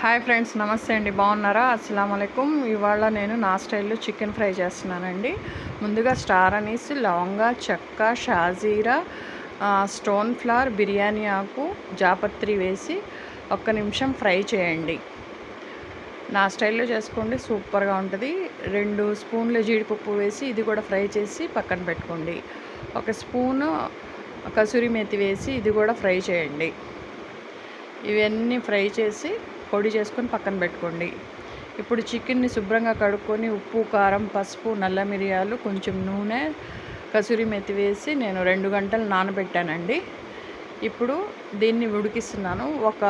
Hi friends నమస్తే అండి. బాగున్నారా? అస్సలం అయికం ఇవాళ నేను నా స్టైల్లో చికెన్ ఫ్రై చేస్తున్నానండి. ముందుగా స్టార్ అనేసి లవంగా చెక్క షాజీరా స్టోన్ ఫ్లవర్ బిర్యానీ ఆకు జాపత్రి వేసి ఒక్క నిమిషం ఫ్రై చేయండి. నా స్టైల్లో చేసుకోండి సూపర్గా ఉంటుంది. రెండు స్పూన్ల జీడిపప్పు వేసి ఇది కూడా ఫ్రై చేసి పక్కన పెట్టుకోండి. ఒక స్పూను కసూరి మెతి వేసి ఇది కూడా ఫ్రై చేయండి. ఇవన్నీ ఫ్రై చేసి పొడి చేసుకొని పక్కన పెట్టుకోండి. ఇప్పుడు చికెన్ని శుభ్రంగా కడుక్కొని ఉప్పు కారం పసుపు నల్ల మిరియాలు కొంచెం నూనె కసూరి మెత్తి వేసి నేను రెండు గంటలు నానబెట్టానండి. ఇప్పుడు దీన్ని ఉడికిస్తున్నాను. ఒక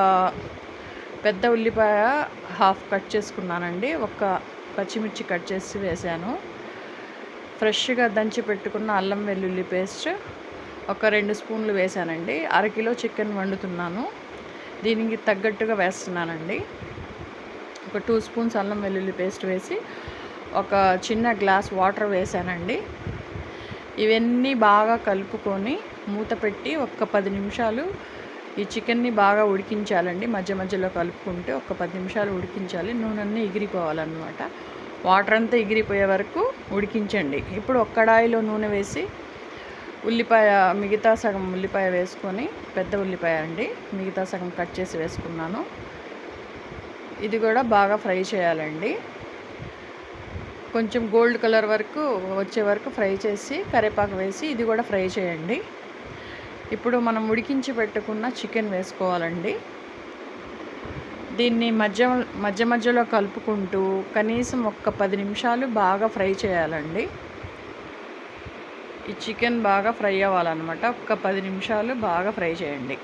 పెద్ద ఉల్లిపాయ హాఫ్ కట్ చేసుకున్నానండి. ఒక పచ్చిమిర్చి కట్ చేసి వేసాను. ఫ్రెష్గా దంచి పెట్టుకున్న అల్లం వెల్లుల్లి పేస్ట్ ఒక రెండు స్పూన్లు వేసానండి. అరకిలో చికెన్ వండుతున్నాను. దీనికి తగ్గట్టుగా వేస్తున్నానండి. ఒక టూ స్పూన్స్ అల్లం వెల్లుల్లి పేస్ట్ వేసి ఒక చిన్న గ్లాస్ వాటర్ వేసానండి. ఇవన్నీ బాగా కలుపుకొని మూత పెట్టి ఒక పది నిమిషాలు ఈ చికెన్ని బాగా ఉడికించాలండి. మధ్య మధ్యలో కలుపుకుంటే ఒక పది నిమిషాలు ఉడికించాలి. నూనె ఎగిరిపోవాలన్నమాట వాటర్ అంతా ఎగిరిపోయే వరకు ఉడికించండి. ఇప్పుడు ఒక్కడాయిలో నూనె వేసి ఉల్లిపాయ మిగతా సగం ఉల్లిపాయ వేసుకొని పెద్ద ఉల్లిపాయ అండి. మిగతా సగం కట్ చేసి వేసుకున్నాను. ఇది కూడా బాగా ఫ్రై చేయాలండి. కొంచెం గోల్డ్ కలర్ వరకు వచ్చే వరకు ఫ్రై చేసి కరివేపాకు వేసి ఇది కూడా ఫ్రై చేయండి. ఇప్పుడు మనం ఉడికించి పెట్టుకున్న చికెన్ వేసుకోవాలండి. దీన్ని మధ్య మధ్య మధ్యలో కలుపుకుంటూ కనీసం ఒక్క పది నిమిషాలు బాగా ఫ్రై చేయాలండి. ఈ చికెన్ బాగా ఫ్రై అవ్వాలన్నమాట. ఒక పది నిమిషాలు బాగా ఫ్రై చేయండి.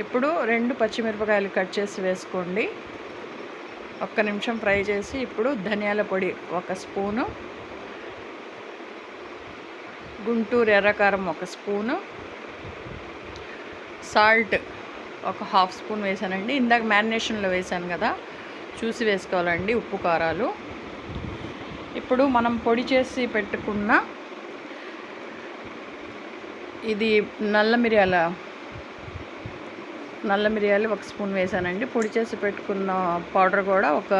ఇప్పుడు రెండు పచ్చిమిరపకాయలు కట్ చేసి వేసుకోండి. ఒక్క నిమిషం ఫ్రై చేసి ఇప్పుడు ధనియాల పొడి ఒక స్పూను. గుంటూరు ఎర్రకారం ఒక స్పూను. సాల్ట్ ఒక హాఫ్ స్పూన్ వేసానండి. ఇందాక మ్యారినేషన్లో వేసాను కదా చూసి వేసుకోవాలండి ఉప్పు కారాలు. ఇప్పుడు మనం పొడి చేసి పెట్టుకున్న ఇది నల్ల మిరియాల? నల్ల మిరియాలు ఒక స్పూన్ వేసానండి. పొడి చేసి పెట్టుకున్న పౌడర్ కూడా ఒక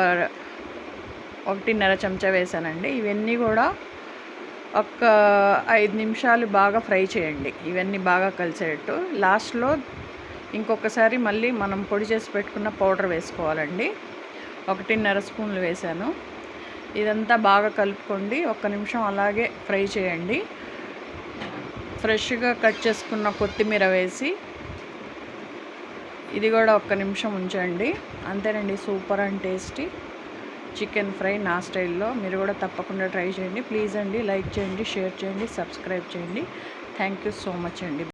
ఒకటిన్నర చెంచా వేసానండి. ఇవన్నీ కూడా ఒక ఐదు నిమిషాలు బాగా ఫ్రై చేయండి. ఇవన్నీ బాగా కలిసేటట్టు. లాస్ట్లో ఇంకొకసారి మళ్ళీ మనం పొడి చేసి పెట్టుకున్న పౌడర్ వేసుకోవాలండి. ఒకటిన్నర స్పూన్లు వేసాను. ఇదంతా బాగా కలుపుకోండి. ఒక్క నిమిషం అలాగే ఫ్రై చేయండి. ఫ్రెష్గా కట్ చేసుకున్న కొత్తిమీర వేసి ఇది కూడా ఒక్క నిమిషం ఉంచండి. అంతేనండి super and tasty chicken fry నా స్టైల్లో. మీరు కూడా తప్పకుండా ట్రై చేయండి. ప్లీజ్ అండి లైక్ చేయండి షేర్ చేయండి సబ్స్క్రైబ్ చేయండి. థ్యాంక్ యూ సో మచ్ అండి.